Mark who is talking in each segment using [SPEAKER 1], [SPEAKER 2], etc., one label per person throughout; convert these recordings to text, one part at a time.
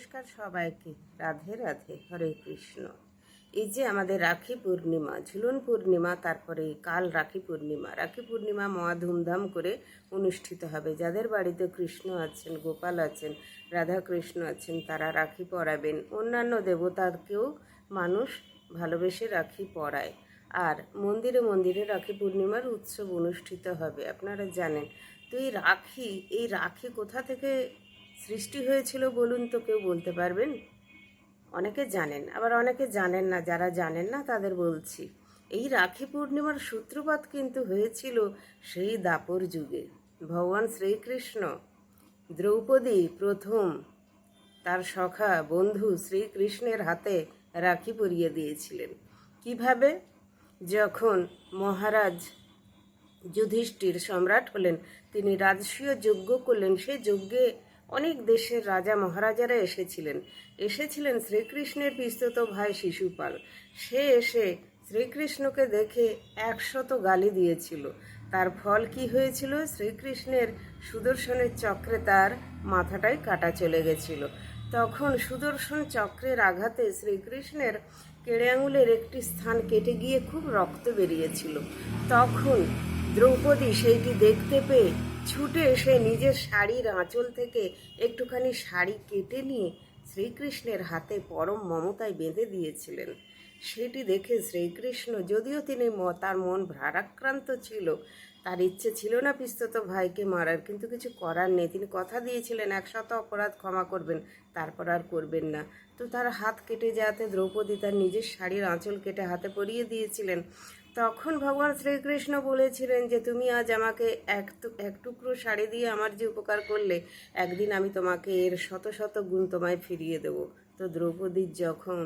[SPEAKER 1] নমস্কার সবাইকে। রাধে রাধে, হরে কৃষ্ণ। এই যে আমাদের রাখি পূর্ণিমা, ঝুলন পূর্ণিমা, তারপরে কাল রাখি পূর্ণিমা। রাখি পূর্ণিমা মহা ধুমধাম করে অনুষ্ঠিত হবে। যাদের বাড়িতে কৃষ্ণ আছেন, গোপাল আছেন রাধা কৃষ্ণ আছেন, তারা রাখি পরাবেন। অন্যান্য দেবতাকেও মানুষ ভালোবেসে রাখি পরায়। আর মন্দিরে মন্দিরে রাখি পূর্ণিমার উৎসব অনুষ্ঠিত হবে। আপনারা জানেন। তো এই রাখি এই রাখি কোথা থেকে সৃষ্টি হয়েছিল বলুন তো কেউ বলতে পারবেন? অনেকে জানেন, আবার অনেকে জানেন না, যারা জানেন না তাদের বলছি। এই রাখি পূর্ণিমার সূত্রপাত কিন্তু হয়েছিল সেই দাপর যুগে। ভগবান শ্রীকৃষ্ণ, দ্রৌপদী প্রথম তার সখা বন্ধু শ্রীকৃষ্ণের হাতে রাখি পরিয়ে দিয়েছিলেন। কীভাবে? যখন মহারাজ যুধিষ্ঠির সম্রাট হলেন, তিনি রাজসীয় যজ্ঞ করলেন। সেই যজ্ঞে অনেক দেশের রাজা মহারাজারা এসেছিলেন। এসেছিলেন শ্রীকৃষ্ণের পিস্তত ভাই শিশুপাল। সে এসে শ্রীকৃষ্ণকে দেখে একশত গালি দিয়েছিল। তার ফল কি হয়েছিল? শ্রীকৃষ্ণের সুদর্শনের চক্রে তার মাথাটাই কাটা চলে গেছিল। তখন সুদর্শন চক্রের আঘাতে শ্রীকৃষ্ণের কেড়ে আঙুলের একটি স্থান কেটে গিয়ে খুব রক্ত বেরিয়েছিল। তখন দ্রৌপদী সেইটি দেখতে পেয়ে ছুটে এসে নিজের শাড়ির আঁচল থেকে একটুখানি শাড়ি কেটে নিয়ে শ্রীকৃষ্ণের হাতে পরম মমতায় বেঁধে দিয়েছিলেন। সেটি দেখে শ্রীকৃষ্ণ, যদিও তিনি তার মন ভারাক্রান্ত ছিল, তার ইচ্ছে ছিল না পিস্তত ভাইকে মারার, কিন্তু কিছু করার নেই। তিনি কথা দিয়েছিলেন একশত অপরাধ ক্ষমা করবেন, তারপর আর করবেন না। তো তার হাত কেটে যাতে দ্রৌপদী তার নিজের শাড়ির আঁচল কেটে হাতে পরিয়ে দিয়েছিলেন। তখন ভগবান শ্রীকৃষ্ণ বলেছিলেন যে, তুমি আজ আমাকে এক এক টুকরো শাড়ি দিয়ে আমার যে উপকার করলে, একদিন আমি তোমাকে এর শত শত গুণ তোমায় ফিরিয়ে দেব। তো দ্রৌপদীর যখন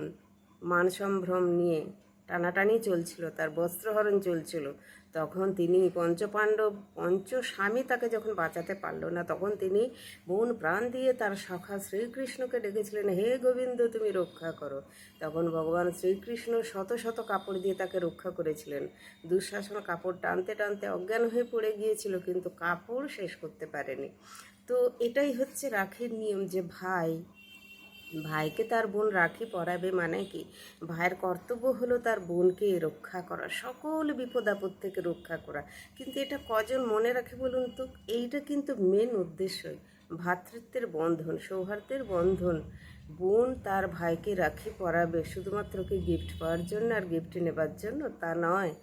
[SPEAKER 1] মানসম্ভ্রম নিয়ে টানাটানি চলছিল, তার বস্ত্রহরণ চলছিল তখন তিনি পঞ্চপাণ্ডব পঞ্চ স্বামী তাকে যখন বাঁচাতে পারল না, তখন তিনি মন প্রাণ দিয়ে তার সখা শ্রীকৃষ্ণকে ডেকেছিলেন, হে গোবিন্দ, তুমি রক্ষা করো। তখন ভগবান শ্রীকৃষ্ণ শত শত কাপড় দিয়ে তাকে রক্ষা করেছিলেন। দুঃশাসন কাপড় টানতে টানতে অজ্ঞান হয়ে পড়ে গিয়েছিল, কিন্তু কাপড় শেষ করতে পারেনি। তো এটাই হচ্ছে রাখির নিয়ম যে, ভাই ভাইকে তার বোন রাখি পরাবে মানে কি? ভাইয়ের কর্তব্য হলো তার বোনকে রক্ষা করা, সকল বিপদ আপদ থেকে রক্ষা করা। কিন্তু এটা কজন মনে রাখে বলুন তো? এইটা কিন্তু মেন উদ্দেশ্যই। ভ্রাতৃত্বের বন্ধন, সৌহার্দ্যের বন্ধন। বোন তার ভাইকে রাখি পরাবে শুধুমাত্র কি গিফট পাওয়ার জন্য আর গিফট নেবার জন্য? তা নয়।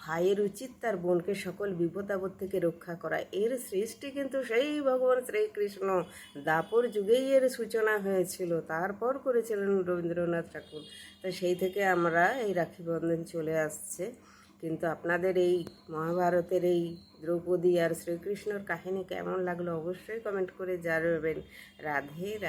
[SPEAKER 1] ভাইয়ের উচিত তার বোনকে সকল বিপদ আপদ থেকে রক্ষা করা। এর সৃষ্টি কিন্তু সেই ভগবান শ্রীকৃষ্ণ। দাপর যুগেই এর সূচনা হয়েছিল। তারপর করেছিলেন রবীন্দ্রনাথ ঠাকুর। তো সেই থেকে আমরা এই রাখি বন্ধন চলে আসছে। কিন্তু আপনাদের এই মহাভারতের এই দ্রৌপদী আর শ্রীকৃষ্ণর কাহিনী কেমন লাগল অবশ্যই কমেন্ট করে জানাবেন। রাধে রাধে।